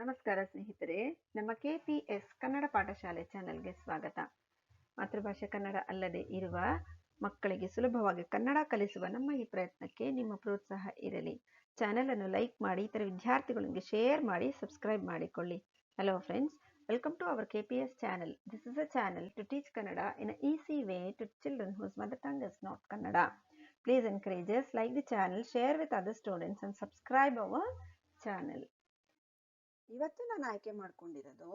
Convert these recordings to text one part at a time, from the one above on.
ನಮಸ್ಕಾರ ಸ್ನೇಹಿತರೆ, ನಮ್ಮ ಕೆ ಪಿ ಎಸ್ ಕನ್ನಡ ಪಾಠಶಾಲೆ ಚಾನೆಲ್ಗೆ ಸ್ವಾಗತ. ಮಾತೃಭಾಷೆ ಕನ್ನಡ ಅಲ್ಲದೆ ಇರುವ ಮಕ್ಕಳಿಗೆ ಸುಲಭವಾಗಿ ಕನ್ನಡ ಕಲಿಸುವ ನಮ್ಮ ಈ ಪ್ರಯತ್ನಕ್ಕೆ ನಿಮ್ಮ ಪ್ರೋತ್ಸಾಹ ಇರಲಿ. ಚಾನೆಲ್ ಅನ್ನು ಲೈಕ್ ಮಾಡಿ, ಇತರ ವಿದ್ಯಾರ್ಥಿಗಳಿಗೆ ಶೇರ್ ಮಾಡಿ, ಸಬ್ಸ್ಕ್ರೈಬ್ ಮಾಡಿಕೊಳ್ಳಿ. Hello friends welcome to our K P S channel. This is a channel to teach Kannada in easy way to children whose mother tongue is not Kannada please encourages like the channel share with other students and subscribe our channel ಇವತ್ತು ನಾನು ಆಯ್ಕೆ ಮಾಡ್ಕೊಂಡಿರೋದು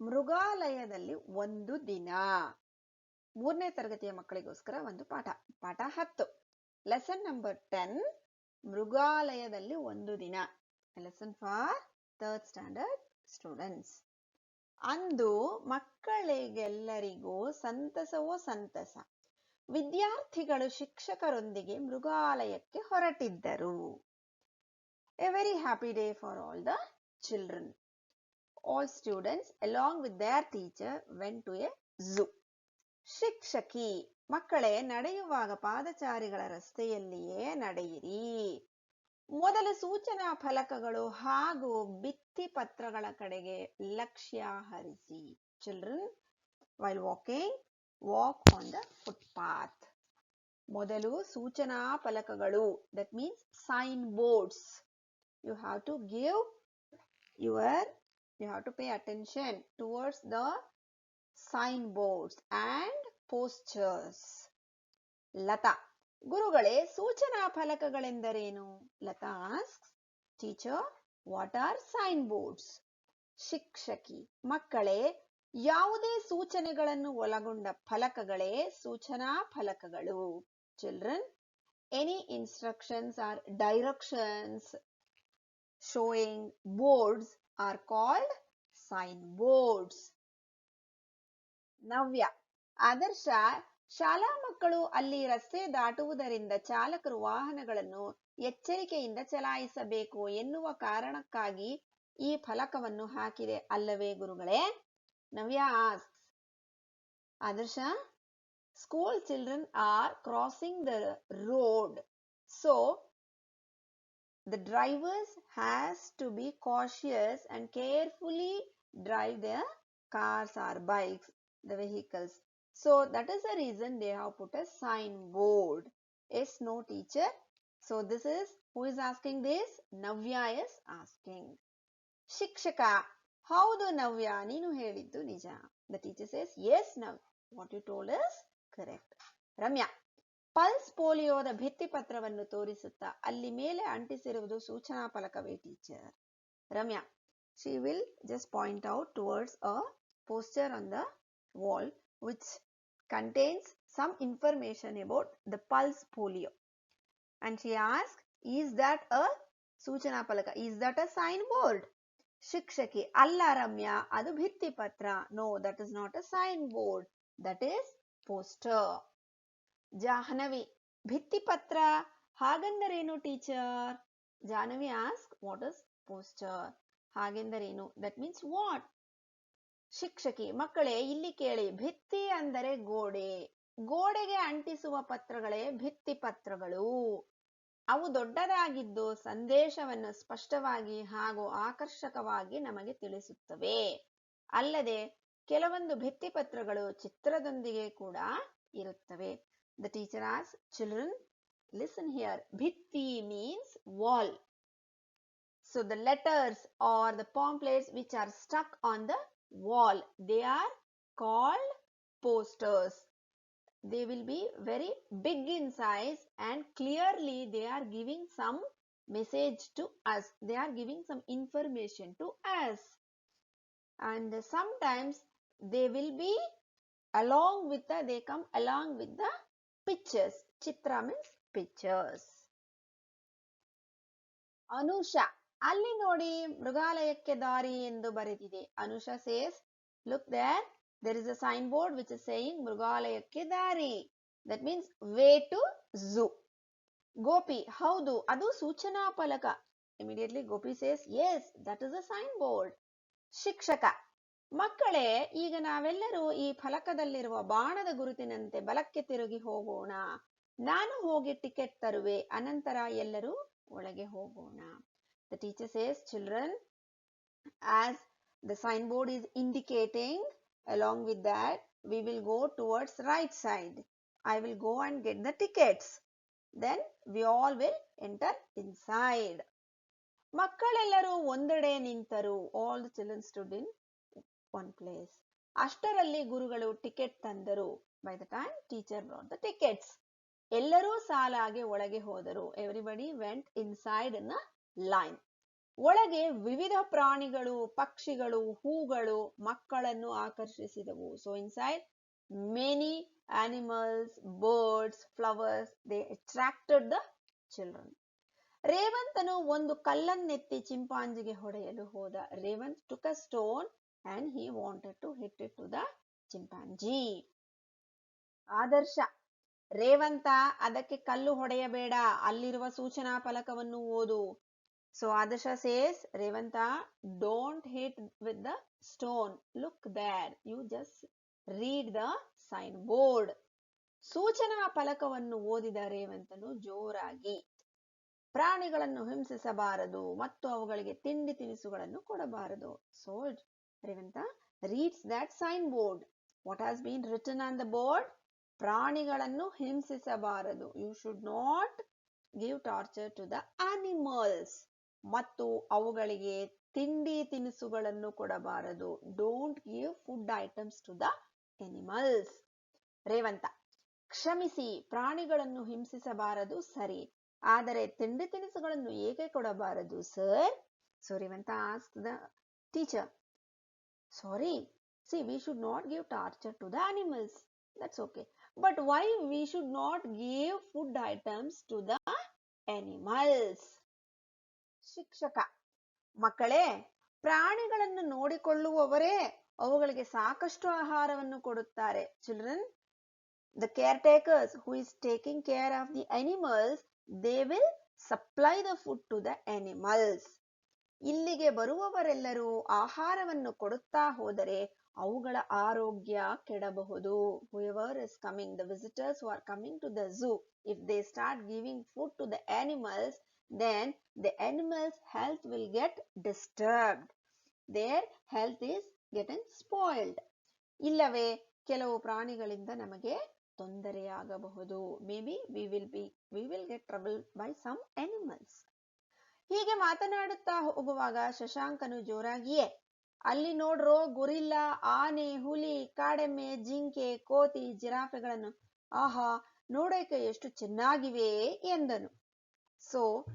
ಮೃಗಾಲಯದಲ್ಲಿ ಒಂದು ದಿನ. ಮೂರನೇ ತರಗತಿಯ ಮಕ್ಕಳಿಗೋಸ್ಕರ ಒಂದು ಪಾಠ. ಪಾಠ ಹತ್ತು. ಲೆಸನ್ ನಂಬರ್ ಟೆನ್ ಮೃಗಾಲಯದಲ್ಲಿ ಒಂದು ದಿನ. Lesson for third standard students ಅಂದು ಮಕ್ಕಳಿಗೆಲ್ಲರಿಗೂ ಸಂತಸವೋ ಸಂತಸ. ವಿದ್ಯಾರ್ಥಿಗಳು ಶಿಕ್ಷಕರೊಂದಿಗೆ ಮೃಗಾಲಯಕ್ಕೆ ಹೊರಟಿದ್ದರು. A very happy day for all the children. All students, along with their teacher, went to a zoo. ಶಿಕ್ಷಕಿ ಮಕ್ಕಳೇ ನಡೆಯುವಾಗ ಪಾದಚಾರಿಗಳ ರಸ್ತೆಯಲ್ಲಿಯೇ ನಡೆಯಿರಿ ಮೊದಲು ಸೂಚನಾ ಫಲಕಗಳು ಹಾಗೂ ಭಿತ್ತಿ ಪತ್ರಗಳ ಕಡೆಗೆ ಲಕ್ಷ್ಯ ಹರಿಸಿ children while walking walk on the footpath ಮೊದಲು ಸೂಚನಾ ಫಲಕಗಳು that means sign boards you have to give your, you have to pay attention towards the signboards and posters Lata, ಗುರುಗಳೇ, ಸೂಚನಾ ಫಲಕಗಳೆಂದರೇನು? Lata asks teacher what are sign boards ಶಿಕ್ಷಕಿ, ಮಕ್ಕಳೇ, ಯಾವುದೇ ಸೂಚನೆಗಳನ್ನು ಒಳಗೊಂಡ ಫಲಕಗಳೇ ಸೂಚನಾ ಫಲಕಗಳು. Children any instructions or directions showing boards are called signboards. Navya. Adarsha, ಶಾಲಾ ಮಕ್ಕಳು ಅಲ್ಲಿ ರಸ್ತೆ ದಾಟುವುದರಿಂದ ಚಾಲಕರು ವಾಹನಗಳನ್ನು ಎಚ್ಚರಿಕೆಯಿಂದ ಚಲಾಯಿಸಬೇಕು ಎನ್ನುವ ಕಾರಣಕ್ಕಾಗಿ ಈ ಫಲಕವನ್ನು ಹಾಕಿದೆ ಅಲ್ಲವೇ ಗುರುಗಳೇ? Navya asks Adarsha school children are crossing the road so the drivers has to be cautious and carefully drive their cars or bikes the vehicles so that is the reason they have put a sign board yes no teacher so this is who is asking this navya is asking ಶಿಕ್ಷಕ ಹೌದು ನವ್ಯ ನೀನು ಹೇಳಿದ್ದು ನಿಜ the teacher says yes now what you told is correct Ramya Pulse ಪೋಲಿಯೋದ ಭಿತ್ತಿ ಪತ್ರವನ್ನು ತೋರಿಸುತ್ತಾ ಅಲ್ಲಿ ಮೇಲೆ ಅಂಟಿಸಿರುವುದು ಸೂಚನಾ ಫಲಕವೇ teacher. Ramya she will just point out towards a poster on the wall which contains some information about the pulse polio and she ask is that a ಸೂಚನಾ ಫಲಕ is that a sign board ಶಿಕ್ಷಕಿ, ಅಲ್ಲ ರಮ್ಯಾ, ಅದು ಭಿತ್ತಿ ಪತ್ರ no that is not a sign board that is ಭಿತ್ತಿ ಜಾಹ್ನವಿ. ಭಿತ್ತಿಪತ್ರ, ಹಾಗೆಂದರೇನು teacher? Jahnavi ask, what is poster ಹಾಗೆಂದರೇನು? That means what? ಶಿಕ್ಷಕಿ, ಮಕ್ಕಳೇ, ಇಲ್ಲಿ ಕೇಳಿ. ಭಿತ್ತಿ ಅಂದರೆ ಗೋಡೆ. ಗೋಡೆಗೆ ಅಂಟಿಸುವ ಪತ್ರಗಳೇ ಭಿತ್ತಿ ಪತ್ರಗಳು ಅವು ದೊಡ್ಡದಾಗಿದ್ದು ಸಂದೇಶವನ್ನು ಸ್ಪಷ್ಟವಾಗಿ ಹಾಗೂ ಆಕರ್ಷಕವಾಗಿ ನಮಗೆ ತಿಳಿಸುತ್ತವೆ. ಅಲ್ಲದೆ ಕೆಲವೊಂದು ಭಿತ್ತಿಪತ್ರಗಳು ಚಿತ್ರದೊಂದಿಗೆ ಕೂಡ ಇರುತ್ತವೆ. The teacher asks, children, listen here. Bhitti means wall. So the letters or the pamphlets which are stuck on the wall, they are called posters. They will be very big in size and clearly they are giving some message to us. They are giving some information to us. And sometimes they will be along with the, they come along with the pictures. Chitra means pictures. Anusha ಅಲ್ಲಿ ನೋಡಿ ಮೃಗಾಲಯಕ್ಕೆ ದಾರಿ ಎಂದು ಬರೆದಿದೆ. Anusha says look there there is a sign board which is saying ಮೃಗಾಲಯಕ್ಕೆ ದಾರಿ. That means way to zoo Gopi. ಹೌದು, ಅದು ಸೂಚನಾ ಫಲಕ immediately Gopi says yes that is a sign board ಶಿಕ್ಷಕ. ಮಕ್ಕಳೇ ಈಗ ನಾವೆಲ್ಲರೂ ಈ ಫಲಕದಲ್ಲಿರುವ ಬಾಣದ ಗುರುತಿನಂತೆ ಬಲಕ್ಕೆ ತಿರುಗಿ ಹೋಗೋಣ ನಾನು ಹೋಗಿ ಟಿಕೆಟ್ ತರುವೆ ಅನಂತರ ಎಲ್ಲರೂ ಒಳಗೆ ಹೋಗೋಣ the teacher says children as the signboard is indicating along with that we will go towards right side i will go and get the tickets then we all will enter inside ಮಕ್ಕಳೆಲ್ಲರೂ ಒಂದೆಡೆ ನಿಂತರು all the children stood one place ಅಷ್ಟರಲ್ಲಿ ಗುರುಗಳು ticket ತಂದರು. By the time teacher brought the tickets ಎಲ್ಲರೂ ಸಾಲಾಗಿ ಒಳಗೆ ಹೋದರು. ಎವ್ರಿಬಡಿ ವೆಂಟ್ ಇನ್ ಲೈನ್ ಒಳಗೆ ವಿವಿಧ ಪ್ರಾಣಿಗಳು, ಪಕ್ಷಿಗಳು, ಹೂಗಳು, ಮಕ್ಕಳನ್ನು ಆಕರ್ಷಿಸಿದವು. So inside many animals birds flowers they attracted the children ರೇವಂತನು ಒಂದು ಕಲ್ಲನ್ನೆತ್ತಿ ಚಿಂಪಾಂಜಿಗೆ ಹೊಡೆಯಲು ಹೋದ. Revanth took a stone and he wanted to hit it to the chimpanzee Adarsha. Revanth, ಅದಕ್ಕೆ ಕಲ್ಲು ಹೊಡೆಯಬೇಡ. ಅಲ್ಲಿರುವ ಸೂಚನಾ ಫಲಕವನ್ನು ಓದು. So Adarsha says Revanth don't hit with the stone look there you just read the sign board ಸೂಚನಾ ಫಲಕವನ್ನು ಓದಿದ ರೇವಂತನು ಜೋರಾಗಿ. ಪ್ರಾಣಿಗಳನ್ನು ಹಿಂಸಿಸಬಾರದು ಮತ್ತು ಅವುಗಳಿಗೆ ತಿಂಡಿ ತಿನಿಸುಗಳನ್ನು ಕೊಡಬಾರದು. So Revanth reads that sign board what has been written on the board ಪ್ರಾಣಿಗಳನ್ನು ಹಿಂಸಿಸಬಾರದು. You should not give torture to the animals ಮತ್ತು ಅವುಗಳಿಗೆ ತಿಂಡಿ ತಿನಿಸುಗಳನ್ನು ಕೊಡಬಾರದು. Don't give food items to the animals Revanth, ಕ್ಷಮಿಸಿ. ಪ್ರಾಣಿಗಳನ್ನು ಹಿಂಸಿಸಬಾರದು, ಸರಿ. ಆದರೆ ತಿಂಡಿ ತಿನಿಸುಗಳನ್ನು ಏಕೆ ಕೊಡಬಾರದು sir so Revanth ask the teacher sorry see we should not give torture to the animals that's okay but why we should not give food items to the animals ಶಿಕ್ಷಕ, ಮಕ್ಕಳೇ, ಪ್ರಾಣಿಗಳನ್ನು ನೋಡಿಕೊಳ್ಳುವವರೇ ಅವುಗಳಿಗೆ ಸಾಕಷ್ಟು ಆಹಾರವನ್ನು ಕೊಡುತ್ತಾರೆ. Children the care takers who is taking care of the animals they will supply the food to the animals ಇಲ್ಲಿಗೆ ಬರುವವರೆಲ್ಲರೂ ಆಹಾರವನ್ನು ಕೊಡುತ್ತಾ ಹೋದರೆ ಅವುಗಳ ಆರೋಗ್ಯ ಕೆಡಬಹುದು whoever is coming the visitors who are coming to the zoo if they start giving food to the animals then the animals health will get disturbed their health is getting spoiled ಇಲ್ಲವೇ ಕೆಲವು ಪ್ರಾಣಿಗಳಿಂದ ನಮಗೆ ತೊಂದರೆಯಾಗಬಹುದು maybe we will be we will get trouble by some animals ಹೀಗೆ ಮಾತನಾಡುತ್ತಾ ಹೋಗುವಾಗ ಶಶಾಂಕನು ಜೋರಾಗಿಯೇ ಅಲ್ಲಿ ನೋಡ್ರೋ ಗುರಿಲ್ಲ ಆನೆ ಹುಲಿ ಕಾಡೆಮ್ಮೆ ಜಿಂಕೆ ಕೋತಿ ಜಿರಾಫೆಗಳನ್ನು ಆಹಾ ನೋಡೋಕೆ ಎಷ್ಟು ಚೆನ್ನಾಗಿವೆ ಎಂದನು. So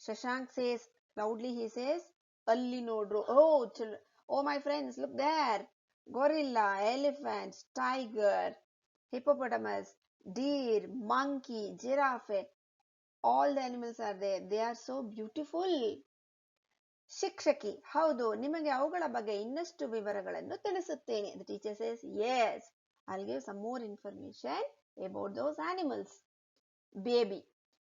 Shashank says loudly he says ಅಲ್ಲಿ ನೋಡ್ರು ಓ chill oh my friends look there gorilla elephant tiger hippopotamus deer monkey giraffe, all the animals are they they are so beautiful ಶಿಕ್ಷಕಿ, ಹೌದು, ನಿಮಗೆ ಅವುಗಳ ಬಗ್ಗೆ ಇನ್ನಷ್ಟು ವಿವರಗಳನ್ನು ತಿಳಿಸುತ್ತೇನೆ the teacher says yes I give some more information about those animals Baby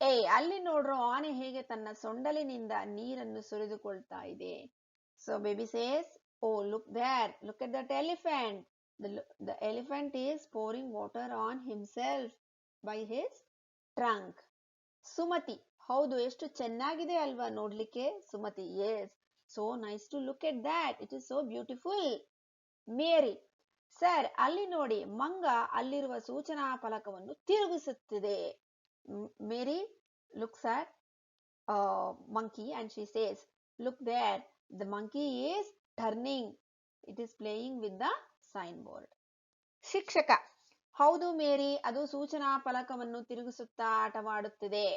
ಏ ಅಲ್ಲಿ ನೋಡ್ರೋ ಆನೆ ಹೇಗೆ ತನ್ನ ಸೊಂಡಲಿನಿಂದ ನೀರನ್ನು ಸುರಿದುಕೊಳ್ತಾ ಇದೆ? So Baby says oh look there look at that elephant the elephant is pouring water on himself by his trunk. Sumathi, ಹೌದು, ಎಷ್ಟು ಚೆನ್ನಾಗಿದೆ ಅಲ್ವಾ ನೋಡ್ಲಿಕ್ಕೆ? Sumathi yes so nice to look at that it is so beautiful Mary sir ಅಲ್ಲಿ ನೋಡಿ, ಮಂಗ ಅಲ್ಲಿರುವ ಸೂಚನಾ ಫಲಕವನ್ನು ತಿರುಗಿಸುತ್ತಿದೆ. Mary look sir monkey and she says look there the monkey is turning it is playing with the sign board ಶಿಕ್ಷಕ ಹೌದು ಮೇರಿ, ಅದು ಸೂಚನಾ ಫಲಕವನ್ನು ತಿರುಗಿಸುತ್ತಾ ಆಟವಾಡುತ್ತಿದೆ.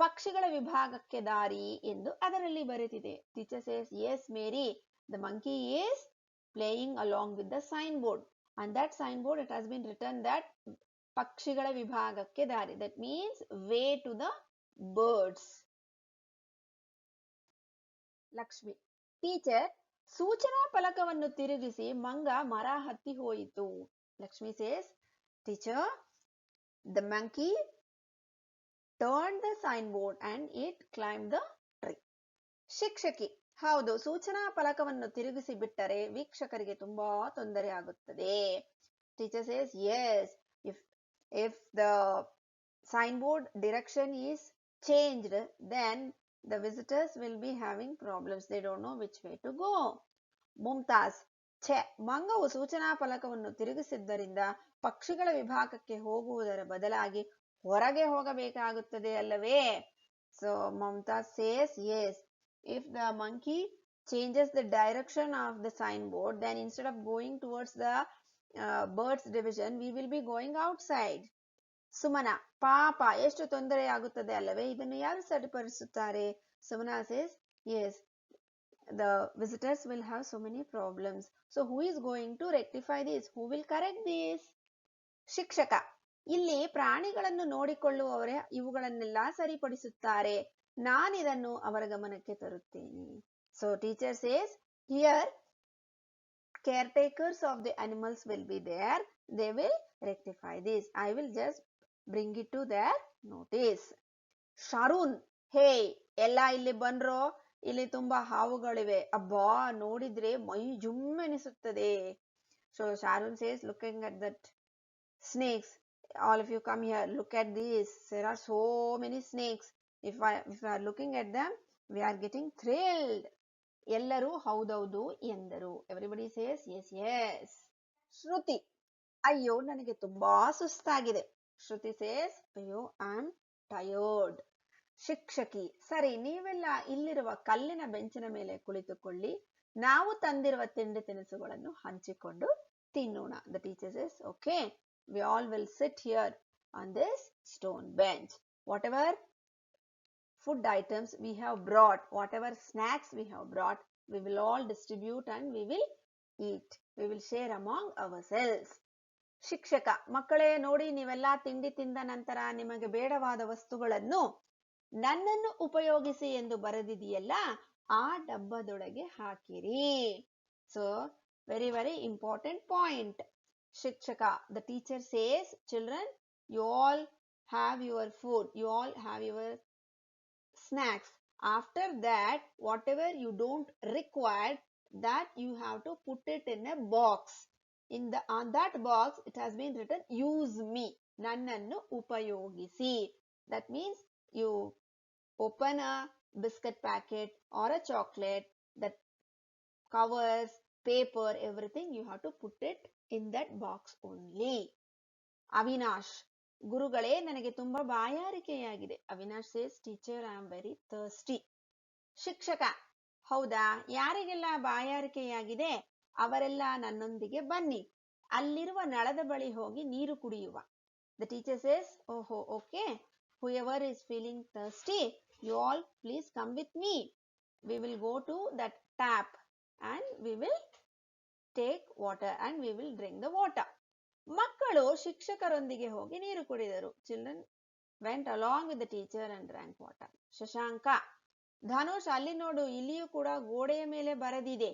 ಪಕ್ಷಿಗಳ ವಿಭಾಗಕ್ಕೆ ದಾರಿ ಎಂದು ಅದರಲ್ಲಿ ಬರೆದಿದೆ. Teacher says yes Mary the monkey is playing along with the sign board and that sign board it has been written that ಪಕ್ಷಿಗಳ ವಿಭಾಗಕ್ಕೆ ದಾರಿ. That means way to the birds Lakshmi teacher ಸೂಚನಾ ಫಲಕವನ್ನು ತಿರುಗಿಸಿ ಮಂಗ ಮರ ಹತ್ತಿ ಹೋಯಿತು. Lakshmi says teacher the monkey turned the sign board and it the tree ಶಿಕ್ಷಕಿ, ಹೌದು, ಸೂಚನಾ ಫಲಕವನ್ನು ತಿರುಗಿಸಿ ಬಿಟ್ಟರೆ ವೀಕ್ಷಕರಿಗೆ ತುಂಬಾ ತೊಂದರೆ ಆಗುತ್ತದೆ. Teacher says yes if if the sign board direction is changed then the visitors will be having problems they don't know which way to go Mumtaz ಛೆ, ಮಂಗವು ಸೂಚನಾ ಫಲಕವನ್ನು ತಿರುಗಿಸಿದ್ದರಿಂದ ಪಕ್ಷಿಗಳ ವಿಭಾಗಕ್ಕೆ ಹೋಗುವುದರ ಬದಲಾಗಿ ಹೊರಗೆ ಹೋಗಬೇಕಾಗುತ್ತದೆ ಅಲ್ಲವೇ? So Mamata says yes if the monkey changes the direction of the sign board then instead of going towards the birds division we will be going outside Sumana, ಪಾಪ, ಎಷ್ಟು ತೊಂದರೆಯಾಗುತ್ತದೆ ಅಲ್ಲವೇ? ಇದನ್ನು ಯಾರು ಸರಿಪಡಿಸುತ್ತಾರೆ? Sumana says yes the visitors will have so many problems so who is going to rectify this who will correct this ಶಿಕ್ಷಕ. ಇಲ್ಲಿ ಪ್ರಾಣಿಗಳನ್ನು ನೋಡಿಕೊಳ್ಳುವವರೇ ಇವುಗಳನ್ನೆಲ್ಲ ಸರಿಪಡಿಸುತ್ತಾರೆ. ನಾನಿದನ್ನು ಅವರ ಗಮನಕ್ಕೆ ತರುತ್ತೇನೆ. So teacher says here care takers of the animals will be there. They will rectify this I will just bring it to their notice. Sharon ಹೇ ಎಲ್ಲ ಇಲ್ಲಿ ಬಂದ್ರೋ? ಇಲ್ಲಿ ತುಂಬಾ ಹಾವುಗಳಿವೆ. ಅಬ್ಬಾ, ನೋಡಿದ್ರೆ ಮೈ ಜುಮ್ ಎನಿಸುತ್ತದೆ. So Sharon says looking at that snakes. All of you come here, look at this there are so many snakes. If i, if we are looking at them, we are getting thrilled. ಎಲ್ಲರೂ ಹೌದೌದು ಎಂದರು. Everybody says yes yes Shruti, ಅಯ್ಯೋ, ನನಗೆ ತುಂಬಾ ಸುಸ್ತಾಗಿದೆ. Shruti says ಅಯ್ಯೋ am tired ಶಿಕ್ಷಕಿ, ಸರಿ, ನೀವೆಲ್ಲ ಇಲ್ಲಿರುವ ಕಲ್ಲಿನ ಬೆಂಚಿನ ಮೇಲೆ ಕುಳಿತುಕೊಳ್ಳಿ. ನಾವು ತಂದಿರುವ ತಿಂಡಿ ತಿನಿಸುಗಳನ್ನು ಹಂಚಿಕೊಂಡು ತಿನ್ನೋಣ. The teachers is okay we all will sit here on this stone bench. Whatever food items we have brought, whatever snacks we have brought, we will all distribute and we will eat. We will share among ourselves. ಶಿಕ್ಷಕ ಮಕ್ಕಳೇ ನೋಡಿ ನೀವೆಲ್ಲ ತಿಂಡಿ ತಿಂದ ನಂತರ ನಿಮಗೆ ಬೇಡವಾದ ವಸ್ತುಗಳನ್ನು ನನ್ನನ್ನು ಉಪಯೋಗಿಸಿ ಎಂದು ಬರೆದಿದೆಯಲ್ಲ ಆ ಡಬ್ಬದೊಳಗೆ ಹಾಕಿರಿ so very very important point ಶಿಕ್ಷಕ the teacher says children you all have your food you all have your snacks after that whatever you don't require that you have to put it in a box in the on that box it has been written use me ನನ್ನನ್ನು ಉಪಯೋಗಿಸಿ that means you open a biscuit packet or a chocolate that covers paper everything you have to put it In that box only. Avinash ಗುರುಗಳೇ ನನಗೆ ತುಂಬಾ ಬಾಯಾರಿಕೆಯಾಗಿದೆ. Avinash says teacher I am very thirsty ಶಿಕ್ಷಕ, ಹೌದಾ? ಯಾರಿಗೆಲ್ಲ ಬಾಯಾರಿಕೆಯಾಗಿದೆ? ಅವರೆಲ್ಲ ನನ್ನೊಂದಿಗೆ ಬನ್ನಿ. ಅಲ್ಲಿರುವ ನಳದ ಬಳಿ ಹೋಗಿ ನೀರು ಕುಡಿಯುವ. The teacher says oho okay whoever is feeling thirsty you all please come with me we will go to that tap and we will take water and we will drink the water ಮಕ್ಕಳು ಶಿಕ್ಷಕರೊಂದಿಗೆ ಹೋಗಿ ನೀರು ಕುಡಿದರು. Children went along with teacher and drank water Shashank, Dhanush ಅಲ್ಲಿ ನೋಡು, ಇಲ್ಲಿಯೂ ಕೂಡ ಗೋಡೆಯ ಮೇಲೆ ಬರೆದಿದೆ.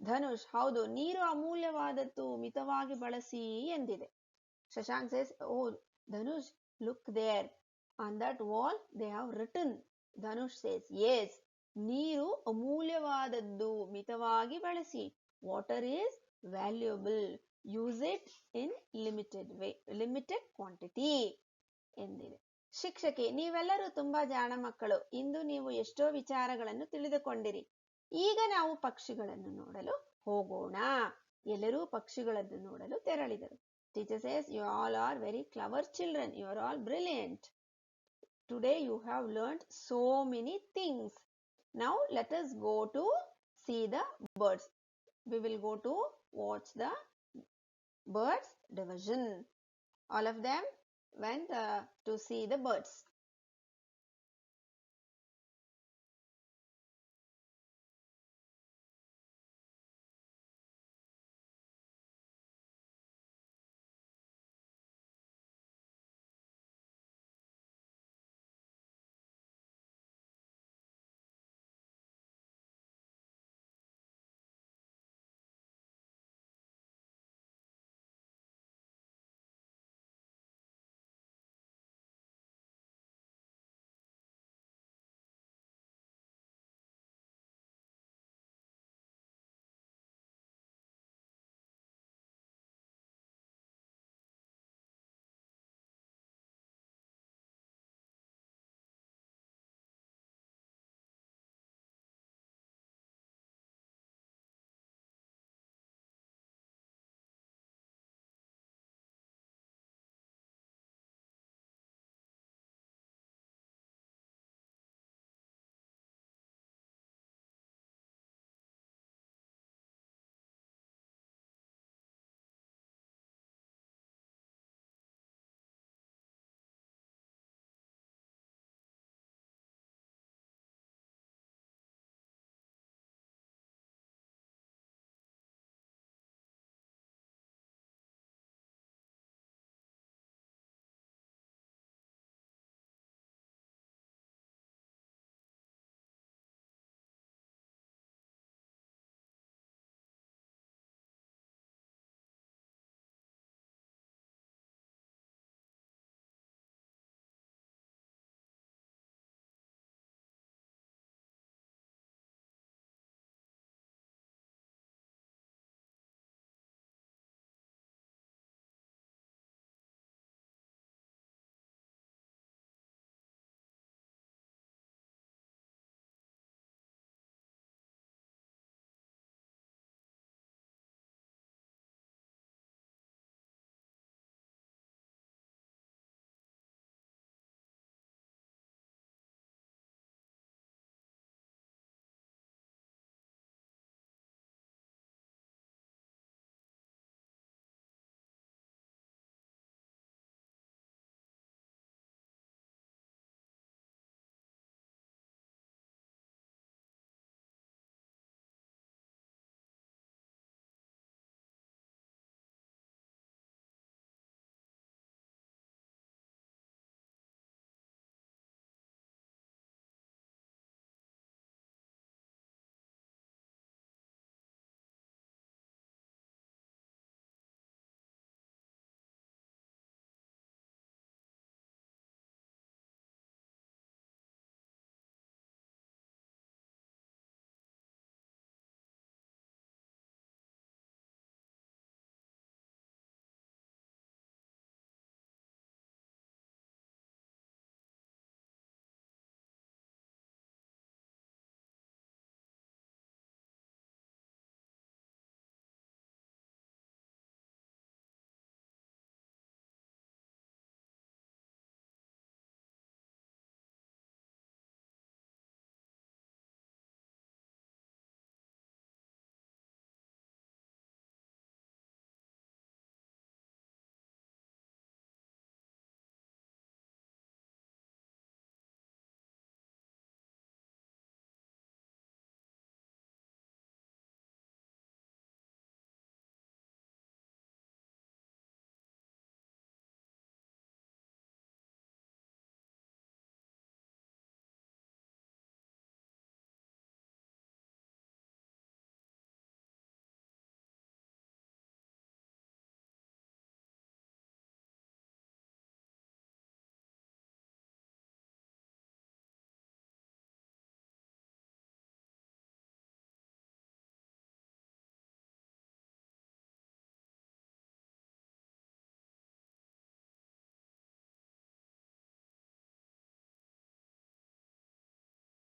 ಧನುಷ್, ಹೌದು, ನೀರು ಅಮೂಲ್ಯವಾದದ್ದು ಮಿತವಾಗಿ ಬಳಸಿ ಎಂದಿದೆ. Shashank says oh, Dhanush look there on that wall they have written Dhanush says yes ನೀರು ಅಮೂಲ್ಯವಾದದ್ದು ಮಿತವಾಗಿ ಬಳಸಿ. Water is valuable. Use it in limited way, limited quantity. ಎಂದಿದೆ. ಶಿಕ್ಷಕಿ, ನೀವೆಲ್ಲರೂ ತುಂಬಾ ಜಾಣ ಮಕ್ಕಳು. ಇಂದು ನೀವು ಎಷ್ಟೋ ವಿಚಾರಗಳನ್ನು ತಿಳಿದುಕೊಂಡಿರಿ. ಈಗ ನಾವು ಪಕ್ಷಿಗಳನ್ನು ನೋಡಲು ಹೋಗೋಣ. ಎಲ್ಲರೂ ಪಕ್ಷಿಗಳನ್ನು ನೋಡಲು ತೆರಳಿದರು. Teacher says you all are very clever children you are all brilliant today you have learned so many things now let us go to see the birds we will go to watch the birds division. All of them went uh, to see the birds.